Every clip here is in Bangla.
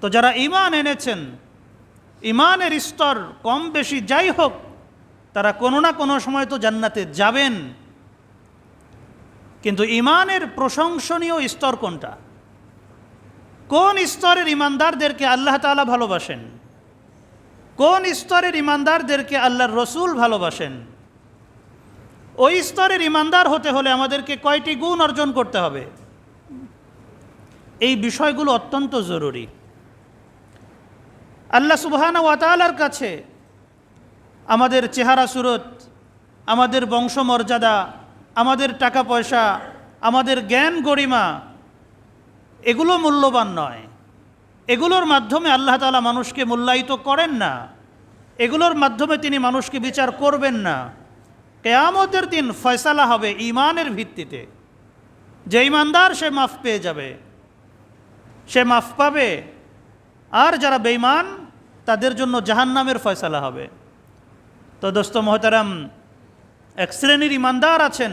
তো যারা ইমান এনেছেন ইমানের স্তর কম বেশি যাই হোক, তারা কোনো না কোনো সময় তো জান্নাতে যাবেন। কিন্তু ইমানের প্রশংসনীয় স্তর কোনটা? কোন স্তরের ইমানদারদেরকে আল্লাহ তাআলা ভালোবাসেন? কোন স্তরের ইমানদারদেরকে আল্লাহর রসুল ভালোবাসেন? ওই স্তরের ইমানদার হতে হলে আমাদেরকে কয়টি গুণ অর্জন করতে হবে? এই বিষয়গুলো অত্যন্ত জরুরি। আল্লাহ সুবহানা ওয়াতালার কাছে আমাদের চেহারা সুরত, আমাদের বংশমর্যাদা, আমাদের টাকা পয়সা, আমাদের জ্ঞান গরিমা, এগুলো মূল্যবান নয়। এগুলোর মাধ্যমে আল্লাহ তালা মানুষকে মূল্যায়িত করেন না। এগুলোর মাধ্যমে তিনি মানুষকে বিচার করবেন না। কেয়ামতের দিন ফয়সালা হবে ইমানের ভিত্তিতে। যে ইমানদার সে মাফ পেয়ে যাবে। সে মাফ পাবে। আর যারা বেঈমান, তাদের জন্য জাহান্নামের ফয়সালা হবে। তো দোস্ত মহতারাম, এক শ্রেণির ইমানদার আছেন,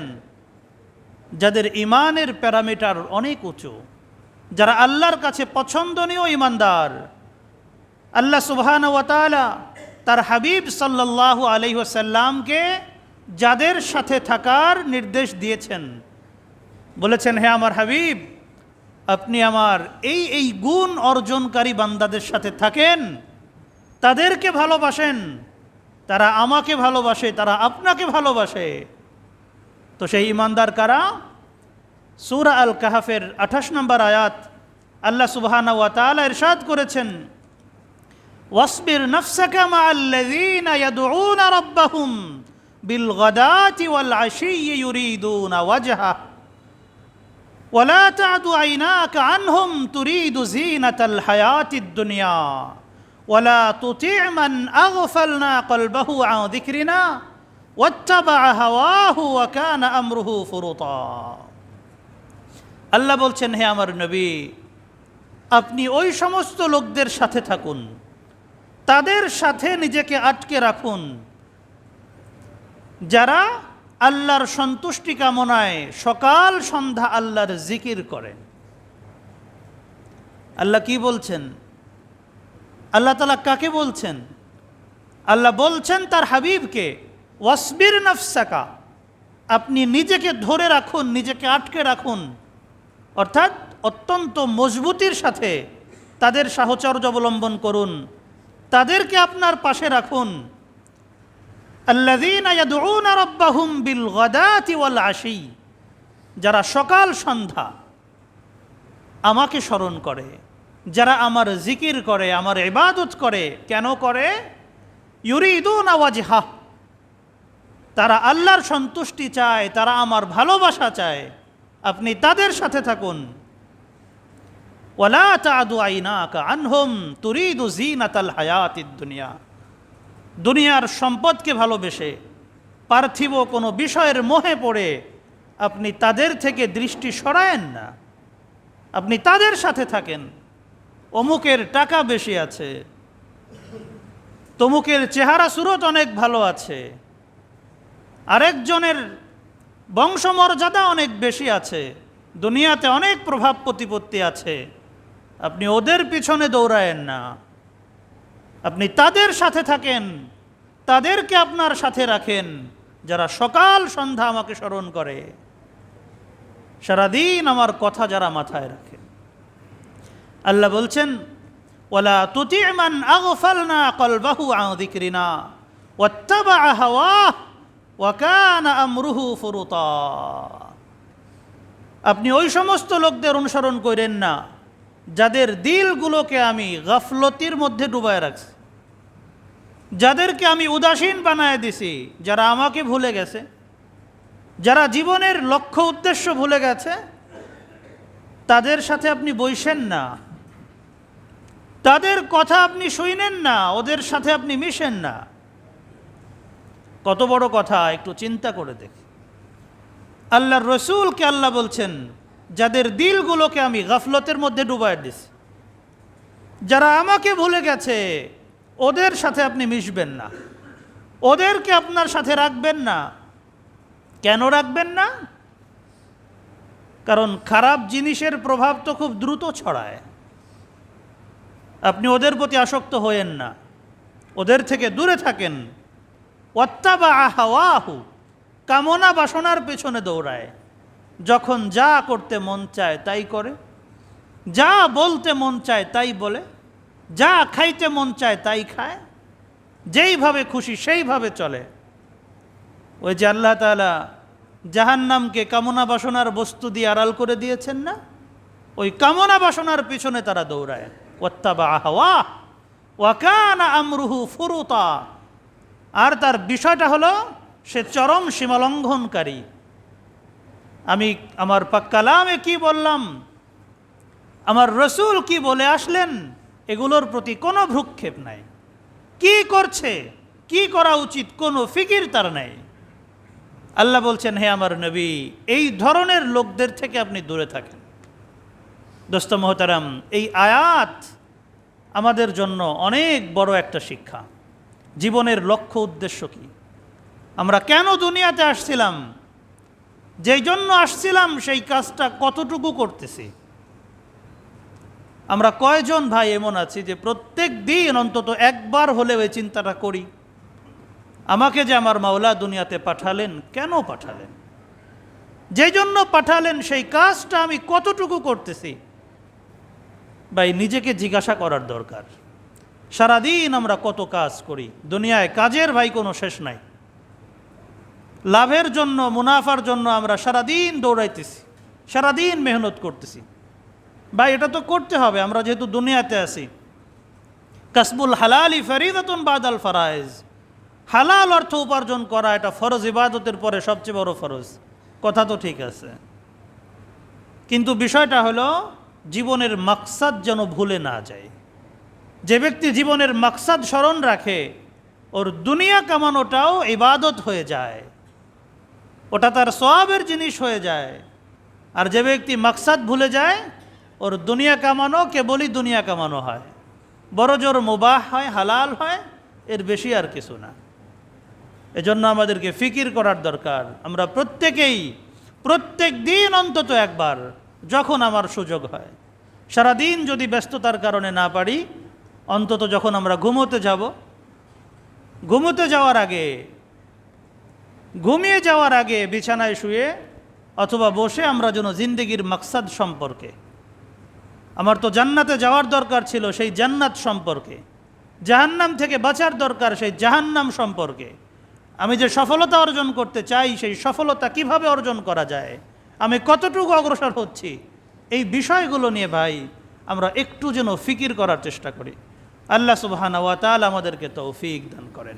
যাদের ইমানের প্যারামিটার অনেক উঁচু, যারা আল্লাহর কাছে পছন্দনীয় ইমানদার। আল্লাহ সুবহান ওয়াতালা তার হাবিব সাল্লাল্লাহু আলাইহি ওয়াসাল্লামকে যাদের সাথে থাকার নির্দেশ দিয়েছেন। বলেছেন, হে আমার হাবিব আপনি আমার এই এই গুণ অর্জনকারী বান্দাদের সাথে থাকেন, তাদেরকে ভালোবাসেন, তারা আমাকে ভালোবাসে, তারা আপনাকে ভালোবাসে। তো সেই ইমানদার কারা? সূরা আল কাহাফের আঠাশ নম্বর আয়াত আল্লাহ সুবহানা ওয়া তাআলা ইরশাদ করেছেন, ওয়াসবির নাফসাকা মা আল্লাযীনা ইয়াদউনা রাব্বাহুম বিল গাদাতি ওয়াল আশিয়্যি ইউরিদুনা ওয়াজহা। ওয়ালা তাদু আইনাকা আনহুম তুরিদু জিনাতাল হায়াতিদ দুনিয়া। ওয়ালা তুতি'আ মান আগফালনা কলবাহু আন যিকরিনা, ওয়াত্তাবা হাওয়াহু ওয়া কানা আমরুহু ফুরুতা। আল্লাহ বলছেন, হে আমার নবী, আপনি ওই সমস্ত লোকদের সাথে থাকুন। তাদের সাথে নিজেকে আটকে রাখুন। যারা আল্লাহর সন্তুষ্টি কামনায় সকাল সন্ধ্যা আল্লাহর জিকির করেন। আল্লাহ কি বলছেন? আল্লাহ তালা কাকে বলছেন? আল্লাহ বলছেন তার হাবিবকে, ওয়াসবির নফসাকা আপনি নিজেকে ধরে রাখুন, নিজেকে আটকে রাখুন। অর্থাৎ অত্যন্ত মজবুতির সাথে তাদের সাহচর্য অবলম্বন করুন। তাদেরকে আপনার পাশে রাখুন। বিল যারা সকাল সন্ধ্যা আমাকে স্মরণ করে, যারা আমার জিকির করে, আমার ইবাদত করে, কেন করে? ইউরিদুনা ওয়াজহা, তারা আল্লাহর সন্তুষ্টি চায়, তারা আমার ভালোবাসা চায়, আপনি তাদের সাথে থাকুন। ওয়ালা তাদু আইনাকা আনহুম তুরিদু জিনাতাল হায়াতিদ দুনিয়া। দুনিয়ার সম্পদকে ভালোবেসে পার্থিব কোনো বিষয়ের মোহে পড়ে আপনি তাদের থেকে দৃষ্টি সরায়েন না। আপনি তাদের সাথে থাকেন। অমুকের টাকা বেশি আছে। তমুকের চেহারা সুরত অনেক ভালো আছে। আরেকজনের বংশমর্যাদা অনেক বেশি আছে। দুনিয়াতে অনেক প্রভাব প্রতিপত্তি আছে। আপনি ওদের পিছনে দৌড়ায়েন না। আপনি তাদের সাথে থাকেন, তাদেরকে আপনার সাথে রাখেন, যারা সকাল সন্ধ্যা আমাকে স্মরণ করে। সারাদিন আমার কথা যারা মাথায় রাখে আল্লাহ বলছেন ওলা তুতিমান আগফালনা কলবাহু আন যিকরিনা ওয়াত্তাবা হাওয়াহ ওয়াকানা আমরুহু ফুরুতা। আপনি ওই সমস্ত লোকদের অনুসরণ করেন না, যাদের দিলগুলোকে আমি গাফলতির মধ্যে ডুবায় রাখছি। যাদেরকে আমি উদাসীন বানায় দিছি, যারা আমাকে ভুলে গেছে, যারা জীবনের লক্ষ্য উদ্দেশ্য ভুলে গেছে, তাদের সাথে আপনি বইসেন না। তাদের কথা আপনি শুইনেন না, ওদের সাথে আপনি মিশেন না। কত বড় কথা, একটু চিন্তা করে দেখি। আল্লাহর রসুলকে আল্লাহ বলছেন, যাদের দিলগুলোকে আমি গাফলতের মধ্যে ডুবাই দিছি, যারা আমাকে ভুলে গেছে ওদের সাথে আপনি মিশবেন না। ওদেরকে আপনার সাথে রাখবেন না। কেন রাখবেন না? কারণ খারাপ জিনিসের প্রভাব তো খুব দ্রুত ছড়ায়। আপনি ওদের প্রতি আসক্ত হয়েন না। ওদের থেকে দূরে থাকেন। অত্যাবা আহাওয়াহু কামনা বাসনার পেছনে দৌড়ায়। যখন যা করতে মন চায় তাই করে। যা বলতে মন চায় তাই বলে। যা খাইতে মন চায় তাই খায়। যেইভাবে খুশি সেইভাবে চলে। ওই যে আল্লাহ তালা জাহান্নামকে কামনা বাসনার বস্তু দিয়ে আড়াল করে দিয়েছেন না? ওই কামনা বাসনার পিছনে তারা দৌড়ায়। ওত্তাবা আহওয়া ওয়াকানা আমরুহু ফুরুতা। আর তার বিষয়টা হলো, সে চরম সীমালঙ্ঘনকারী। আমি আমার পাক্কালামে কি বললাম? আমার রসুল কি বলে আসলেন? এগুলোর প্রতি কোনো ভ্রুক্ষেপ নাই। কি করছে? কি করা উচিত? কোনো ফিকির তার নাই। আল্লাহ বলছেন, হে আমার নবী, এই ধরনের লোকদের থেকে আপনি দূরে থাকেন। দোস্ত মহতারাম, এই আয়াত আমাদের জন্য অনেক বড় একটা শিক্ষা। জীবনের লক্ষ্য উদ্দেশ্য কি? আমরা কেন দুনিয়াতে আসছিলাম? যেই জন্য আসছিলাম, সেই কাজটা কতটুকু করতেছি? আমরা কয়জন ভাই এমন আছি যে প্রত্যেক দিন অন্তত একবার হলেও ওই চিন্তাটা করি? আমাকে যে আমার মাওলা দুনিয়াতে পাঠালেন, কেন পাঠালেন? যেই জন্য পাঠালেন, সেই কাজটা আমি কতটুকু করতেছি? ভাই, নিজেকে জিজ্ঞাসা করার দরকার। সারাদিন আমরা কত কাজ করি? দুনিয়ায় কাজের ভাই কোনো শেষ নাই। লাভের জন্য, মুনাফার জন্য আমরা সারাদিন দৌড়াইতেছি, সারাদিন মেহনত করতেছি। ভাই এটা তো করতে হবে, আমরা যেহেতু দুনিয়াতে আছি। কাসবুল হালালি ফরিদাতুন বাদাল ফারায়েজ হালাল অর্থ উপার্জন করা এটা ফরজ, ইবাদতের পরে সবচেয়ে বড় ফরজ। কথা তো ঠিক আছে। কিন্তু বিষয়টা হলো, জীবনের মাকসাদ যেন ভুলে না যায়। যে ব্যক্তি জীবনের মাকসাদ স্মরণ রাখে, ওর দুনিয়া কামানোটাও ইবাদত হয়ে যায়। ওটা তার সবের জিনিস হয়ে যায়। আর যে ব্যক্তি মাকসাদ ভুলে যায় ওর দুনিয়া কামানো কেবলই দুনিয়া কামানো হয় বড় জোর মুবাহ হয় হালাল হয় এর বেশি আর কিছু না এজন্য আমাদেরকে ফিকির করার দরকার আমরা প্রত্যেকেই প্রত্যেক দিন অন্তত একবার যখন আমার সুযোগ হয় সারাদিন যদি ব্যস্ততার কারণে না পারি অন্তত যখন আমরা ঘুমোতে যাব ঘুমোতে যাওয়ার আগে ঘুমিয়ে যাওয়ার আগে বিছানায় শুয়ে অথবা বসে আমরা যেন জিন্দগির মাকসাদ সম্পর্কে আমার তো জান্নাতে যাওয়ার দরকার ছিল সেই জান্নাত সম্পর্কে। জাহান্নাম থেকে বাঁচার দরকার সেই জাহান্নাম সম্পর্কে। আমি যে সফলতা অর্জন করতে চাই, সেই সফলতা কীভাবে অর্জন করা যায়? আমি কতটুকু অগ্রসর হচ্ছি? এই বিষয়গুলো নিয়ে ভাই, আমরা একটু যেন ফিকির করার চেষ্টা করি। আল্লাহ সুবহানা ওয়া তাআলা আমাদেরকে তৌফিক দান করেন।